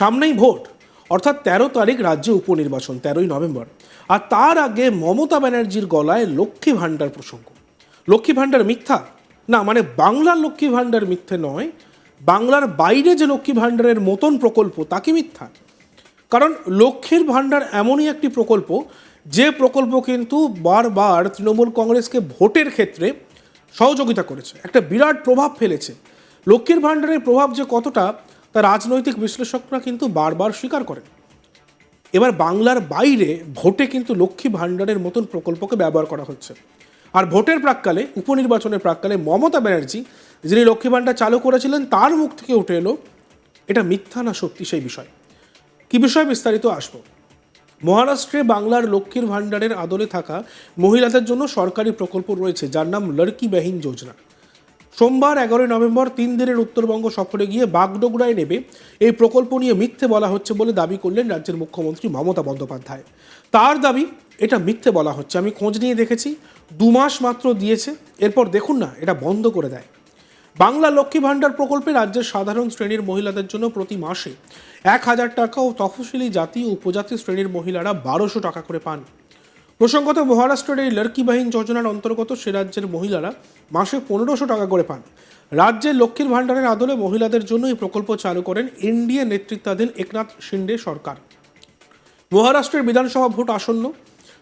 সামনেই ভোট। অর্থাৎ তেরো তারিখ রাজ্যে উপনির্বাচন, তেরোই নভেম্বর। আর তার আগে মমতা ব্যানার্জির গলায় লক্ষ্মী ভাণ্ডার প্রসঙ্গ। লক্ষ্মী ভাণ্ডার মিথ্যা? না মানে বাংলার লক্ষ্মী ভাণ্ডার মিথ্যে নয়। বাংলার বাইরে যে লক্ষ্মী ভাণ্ডারের মতন প্রকল্প তাকে মিথ্যা? কারণ লক্ষ্মীর ভাণ্ডার এমনই একটি প্রকল্প, যে প্রকল্প কিন্তু বারবার তৃণমূল কংগ্রেসকে ভোটের ক্ষেত্রে সহযোগিতা করেছে। একটা বিরাট প্রভাব ফেলেছে। লক্ষ্মীর ভাণ্ডারের প্রভাব যে কতটা তা রাজনৈতিক বিশ্লেষকরা কিন্তু বারবার স্বীকার করেন। এবার বাংলার বাইরে ভোটে কিন্তু লক্ষ্মী ভাণ্ডারের মতন প্রকল্পকে ব্যবহার করা হচ্ছে। আর ভোটের প্রাককালে, উপনির্বাচনের প্রাককালে মমতা ব্যানার্জি যিনি লক্ষ্মী ভাণ্ডার চালু করেছিলেন, তার মুখ থেকে উঠে এলো, এটা মিথ্যা না সত্যি সেই বিষয়? কি বিষয়ে বিস্তারিত আসব? মহারাষ্ট্রে বাংলার লক্ষ্মীর ভাণ্ডারের আদলে থাকা মহিলাদের জন্য সরকারি প্রকল্প রয়েছে, যার নাম লড়কি বেহিন যোজনা। সোমবার এগারোই নভেম্বর তিন দিনের উত্তরবঙ্গ সফরে গিয়ে বাগডোগরায় নেবে এই প্রকল্প নিয়ে মিথ্যে বলা হচ্ছে বলে দাবি করলেন রাজ্যের মুখ্যমন্ত্রী মমতা বন্দ্যোপাধ্যায়। তার দাবি, এটা মিথ্যে বলা হচ্ছে। আমি খোঁজ নিয়ে দেখেছি, দু মাস মাত্র দিয়েছে। এরপর দেখুন না, এটা বন্ধ করে দেয়। বাংলা লক্ষ্মী ভাণ্ডার প্রকল্পে রাজ্যের সাধারণ শ্রেণির মহিলাদের জন্য প্রতি মাসে এক হাজার টাকা ও তফসিলি জাতি ও উপজাতি শ্রেণির মহিলারা বারোশো টাকা করে পান। প্রসঙ্গত মহারাষ্ট্রের এই লড়কি বাহিন যোজনার অন্তর্গত সে রাজ্যের মহিলারা মাসে পনেরোশো টাকা করে পান। রাজ্যের লক্ষ্মীর ভাণ্ডারের আদলে মহিলাদের জন্য এই প্রকল্প চালু করেন এনডিএ নেতৃত্বাধীন একনাথ শিন্ডে সরকার। মহারাষ্ট্রের বিধানসভা ভোট আসন্ন।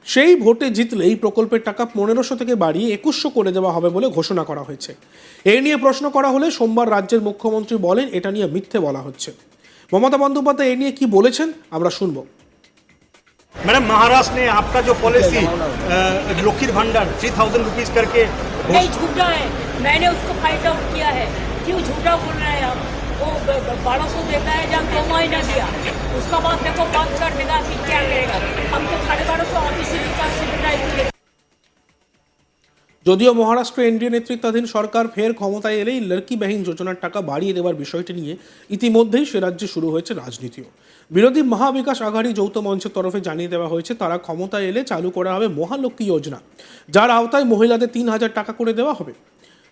সেই ভোটে জিতলে এই প্রকল্পের টাকা পনেরোশো থেকে বাড়িয়ে একুশশো করে দেওয়া হবে বলে ঘোষণা করা হয়েছে। এই নিয়ে প্রশ্ন করা হলে সোমবার রাজ্যের মুখ্যমন্ত্রী বলেন, এটা নিয়ে মিথ্যে বলা হচ্ছে। মমতা বন্দ্যোপাধ্যায় এ নিয়ে কি বলেছেন, আমরা শুনব। मैडम, महाराष्ट्र ने आपका जो पॉलिसी लखीर भंडार थ्री थाउज़ेंड रुपीज़ करके नहीं, झूठा है। मैंने उसको फाइंड आउट किया है। क्यों झूठा बोल रहे हैं आप? वो बारह सौ देता है जब दो महीना दिया? उसका बाद देखो बंद कर देगा कि क्या करेगा? हम तो साढ़े बारह सौ ऑफ़िस का सिलेंडर যদিও মহারাষ্ট্র এনডিএ নেতৃত্বাধীন সরকার ফের ক্ষমতায় এলেই লড়কি বাহিন যোজনার টাকা বাড়িয়ে দেওয়ার বিষয়টি নিয়ে ইতিমধ্যেই সে রাজ্যে শুরু হয়েছে রাজনীতিও। বিরোধী মহাবিকাশ আঘাড়ি যৌথ মঞ্চের তরফে জানিয়ে দেওয়া হয়েছে, তারা ক্ষমতায় এলে চালু করা হবে মহালক্ষ্মী যোজনা, যার আওতায় মহিলাদের তিন হাজার টাকা করে দেওয়া হবে।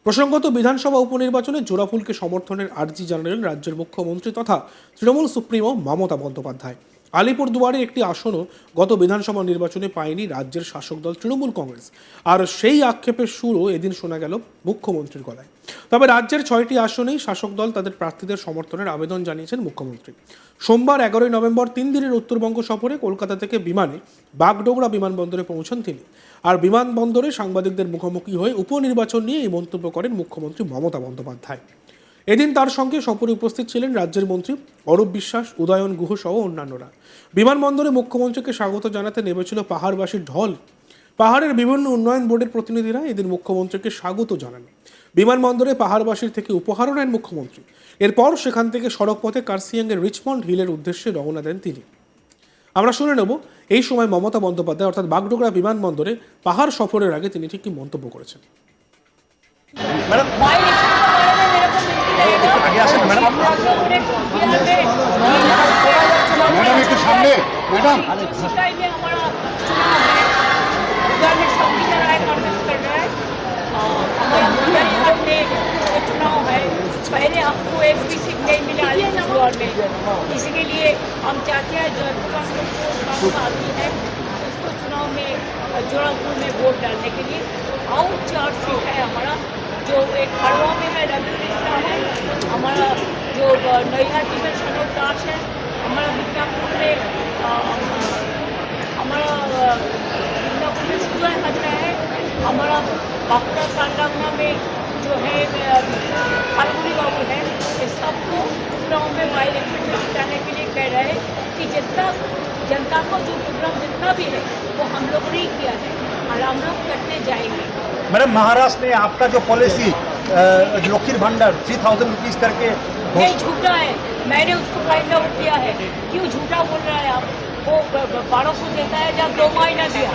প্রসঙ্গত, বিধানসভা উপনির্বাচনে জোড়াফুলকে সমর্থনের আর্জি জানালেন রাজ্যের মুখ্যমন্ত্রী তথা তৃণমূল সুপ্রিমো মমতা বন্দ্যোপাধ্যায়। আলিপুরদুয়ারের একটি আসনও গত বিধানসভা নির্বাচনে পায়নি রাজ্যের শাসক দল তৃণমূল কংগ্রেস। আর সেই আক্ষেপের সুরও এদিন শোনা গেল মুখ্যমন্ত্রীর গলায়। তবে রাজ্যের ছয়টি আসনেই শাসক দল তাদের প্রার্থীদের সমর্থনের আবেদন জানিয়েছেন মুখ্যমন্ত্রী। সোমবার এগারোই নভেম্বর তিন দিনের উত্তরবঙ্গ সফরে কলকাতা থেকে বিমানে বাগডোগরা বিমানবন্দরে পৌঁছান তিনি। আর বিমানবন্দরে সাংবাদিকদের মুখোমুখি হয়ে উপনির্বাচন নিয়ে এই মন্তব্য করেন মুখ্যমন্ত্রী মমতা বন্দ্যোপাধ্যায়। এদিন তার সঙ্গে সফরে উপস্থিত ছিলেন রাজ্যের মন্ত্রী অরূপ বিশ্বাস, উদয়ন গুহ সহ অন্যান্যরা। বিমানবন্দরে মুখ্যমন্ত্রীকে স্বাগত জানাতে নেমেছিল পাহাড়বাসীর ঢল। পাহাড়ের বিভিন্ন উন্নয়ন বোর্ডের প্রতিনিধিরা এদিন মুখ্যমন্ত্রীকে স্বাগত জানান। বিমানবন্দরে পাহাড়বাসীর থেকে উপহারও নেন মুখ্যমন্ত্রী। এরপর সেখান থেকে সড়ক পথে কার্সিয়াংয়ের রিচমন্ড হিলের উদ্দেশ্যে রওনা দেন তিনি। আমরা শুনে নেব, এই সময় মমতা বন্দ্যোপাধ্যায় অর্থাৎ বাগডোগরা বিমানবন্দরে পাহাড় সফরের আগে তিনি ঠিক কি মন্তব্য করেছেন। আগে আসেন ম্যাডাম ম্যাডাম একটু সামনে चुनाव है पहले हमको एक भी सीट नहीं मिला अलीगढ़ में इसके लिए हम चाहते हैं जौनपुर का जो आदमी है उसको चुनाव में जोड़ापुर में वोट डालने के लिए। और चार सीट है हमारा। जो एक खड़वा में है रवि मिश्रा है, हमारा जो नैहाटी में सनोज दास है, हमारा मिदनापुर में हमारा मिदनापुर में सुजय हजरा है, हमारा बांकुड़ा सांडागना में जो है फाल्गुनी बाबू है, ये सबको चुनाव में बाई इलेक्शन में के लिए कह रहे हैं कि जितना जनता को जो प्रोग्राम जितना भी है, वो हम लोग ने ही किया है, और हम लोग करते जाएँगे। मैडम महाराष्ट्र ने आपका जो पॉलिसी लखीर भंडार थ्री थाउजेंड रुपीज करके नहीं झूठा है मैंने उसको फाइंड आउट किया है क्यों झूठा बोल रहे हैं आप वो बारह सौ देता है जब दो महीना दिया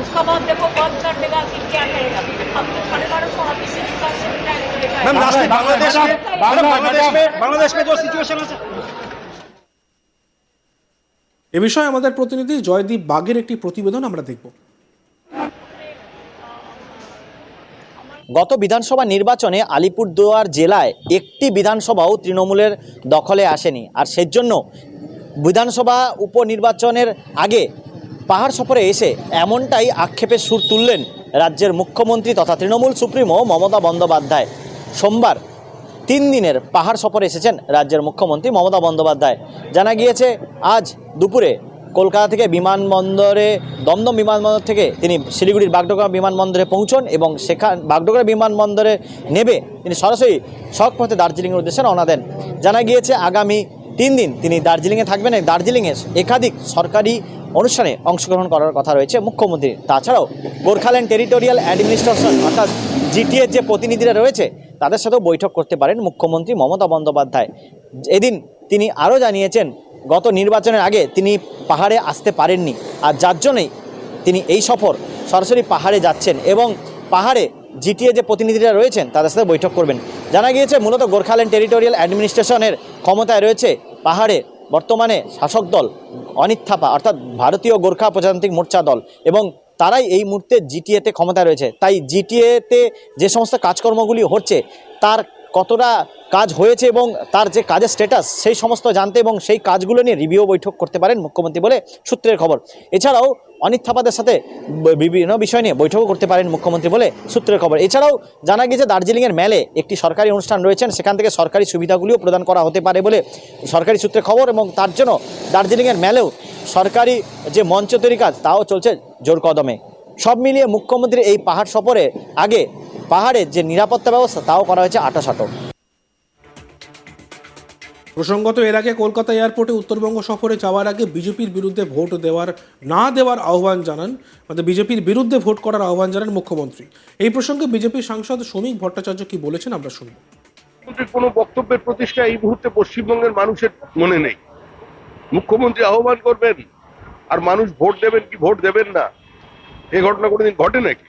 उसका बाद देखो बंद कर देगा कि क्या करेगा हम तो साढ़े बारह सौ ऑफिस से मैम लास्ट में बांग्लादेश में मैडम बांग्लादेश में बांग्लादेश में जो सिचुएशन है এ বিষয়ে আমাদের প্রতিনিধি জয়দীপ বাগের একটি প্রতিবেদন আমরা দেখব গত বিধানসভা নির্বাচনে আলিপুরদুয়ার জেলায় একটি বিধানসভাও তৃণমূলের দখলে আসেনি। আর সেজন্য বিধানসভা উপনির্বাচনের আগে পাহাড় সফরে এসে এমনটাই আক্ষেপের সুর তুললেন রাজ্যের মুখ্যমন্ত্রী তথা তৃণমূল সুপ্রিমো মমতা বন্দ্যোপাধ্যায়। সোমবার তিন দিনের পাহাড় সফরে এসেছেন রাজ্যের মুখ্যমন্ত্রী মমতা বন্দ্যোপাধ্যায়। জানা গিয়েছে, আজ দুপুরে কলকাতা থেকে বিমানবন্দরে, দমদম বিমানবন্দর থেকে তিনি শিলিগুড়ির বাগডোগরা বিমানবন্দরে পৌঁছন এবং সেখান, বাগডোগরা বিমানবন্দরে নেবে তিনি সরাসরি সড়ক পথে দার্জিলিংয়ের উদ্দেশ্যে রওনা দেন। জানা গিয়েছে আগামী তিন দিন তিনি দার্জিলিংয়ে থাকবেন দার্জিলিংয়ে একাধিক সরকারি অনুষ্ঠানে অংশগ্রহণ করার কথা রয়েছে মুখ্যমন্ত্রীর তাছাড়াও গোর্খাল্যান্ড টেরিটোরিয়াল অ্যাডমিনিস্ট্রেশন অর্থাৎ জিটিএর যে প্রতিনিধিরা রয়েছে, তাদের সাথেও বৈঠক করতে পারেন মুখ্যমন্ত্রী মমতা বন্দ্যোপাধ্যায়। এদিন তিনি আরও জানিয়েছেন গত নির্বাচনের আগে তিনি পাহাড়ে আসতে পারেননি আর যার জন্যই তিনি এই সফর সরাসরি পাহাড়ে যাচ্ছেন এবং পাহাড়ে জিটিএ যে প্রতিনিধিরা রয়েছেন তাদের সাথে বৈঠক করবেন। জানা গিয়েছে, মূলত গোর্খাল্যান্ড টেরিটোরিয়াল অ্যাডমিনিস্ট্রেশনের ক্ষমতায় রয়েছে পাহাড়ে বর্তমানে শাসক দল অনিত থাপা, অর্থাৎ ভারতীয় গোর্খা প্রজাতান্ত্রিক মোর্চা দল এবং তারাই এই মুহূর্তে জিটিএতে ক্ষমতায় রয়েছে। তাই জিটিএতে যে সমস্ত কাজকর্মগুলি হচ্ছে, তার কতটা কাজ হয়েছে এবং তার যে কাজের স্ট্যাটাস সেই সমস্ত জানতে এবং সেই কাজগুলো নিয়ে রিভিউ বৈঠক করতে পারেন মুখ্যমন্ত্রী বলে সূত্রের খবর। এছাড়াও অনিত থাপাদের সাথে বিভিন্ন বিষয় নিয়ে বৈঠকও করতে পারেন মুখ্যমন্ত্রী বলে সূত্রের খবর। এছাড়াও জানা গিয়েছে দার্জিলিংয়ের মেলে একটি সরকারি অনুষ্ঠান রয়েছেন, সেখান থেকে সরকারি সুবিধাগুলিও প্রদান করা হতে পারে বলে সরকারি সূত্রে খবর এবং তার জন্য দার্জিলিংয়ের মেলেও সরকারি যে মঞ্চ তৈরি কাজ, তাও চলছে জোর কদমে। সব মিলিয়ে মুখ্যমন্ত্রীর এই পাহাড় সফরে আগে পাহাড়ের যে নিরাপত্তা ব্যবস্থা তাও করা হয়েছে আটাশাটো প্রসঙ্গত এর আগে কলকাতা এয়ারপোর্টে উত্তরবঙ্গ সফরে যাওয়ার আগে বিজেপির বিরুদ্ধে ভোট দেওয়ার না দেওয়ার আহ্বান জানান মানে বিজেপির বিরুদ্ধে ভোট করার আহ্বান জানান মুখ্যমন্ত্রী। এই প্রসঙ্গে বিজেপির সাংসদ শ্রমিক ভট্টাচার্য কি বলেছেন আমরা শুনব। মুখ্যমন্ত্রীর কোনো বক্তব্যের প্রতিষ্ঠা এই মুহূর্তে পশ্চিমবঙ্গের মানুষের মনে নেই। মুখ্যমন্ত্রী আহ্বান করবেন আর মানুষ ভোট দেবেন কি ভোট দেবেন না? এই ঘটনা কোনোদিন ঘটে নাকি?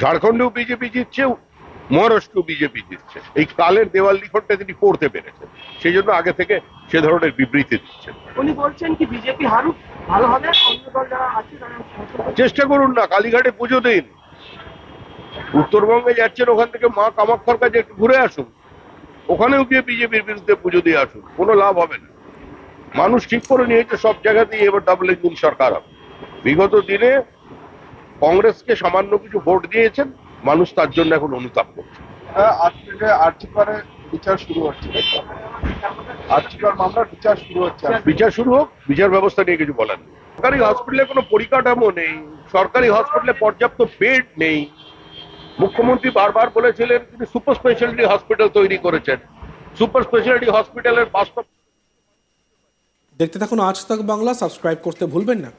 ঝাড়খণ্ডেও বিজেপি জিতছে মহারাষ্ট্রেও বিজেপি জিতছে। এই কালের দেওয়াল লিখনটা তিনি পড়তে পেরেছেন। সেই জন্য আগে থেকে সে ধরনের বিবৃতি দিচ্ছেন। উনি বলছেন কি বিজেপি হারুক ভালো হবে অন্য দল যারা আছে তারা শাসন করবে। চেষ্টা করুন না কালীঘাটে পুজো দিন। উত্তরবঙ্গে যাচ্ছেন ওখান থেকে মা কামাক্ষর কাছে একটু ঘুরে আসুন। ওখানেও গিয়ে বিজেপির বিরুদ্ধে পুজো দিয়ে আসুন কোনো লাভ হবে না। মানুষ ঠিক করে নিয়েছে সব জায়গাতেই এবার ডাবল ইঞ্জিন সরকার হবে। বিগত দিনে কংগ্রেসকে সামান্য কিছু ভোট দিয়েছেন মানুষ তার জন্য এখন অনুতাপ করছে। আজকে আর্থিকরে বিচার শুরু হচ্ছে। আর্থিকর মামলার বিচার শুরু হচ্ছে বিচার শুরু হোক বিচার ব্যবস্থা নিয়ে কিছু বলার সরকারি হসপিটালে কোনো পরিকাঠামো নেই সরকারি হসপিটালে পর্যাপ্ত বেড নেই। মুখ্যমন্ত্রী বারবার বলেছিলেন তিনি সুপার স্পেশালিটি হসপিটাল তৈরি করেছেন। সুপার স্পেশালিটি হসপিটালের বাস্তব দেখতে থাকুন আজ তক বাংলা সাবস্ক্রাইব করতে ভুলবেন না।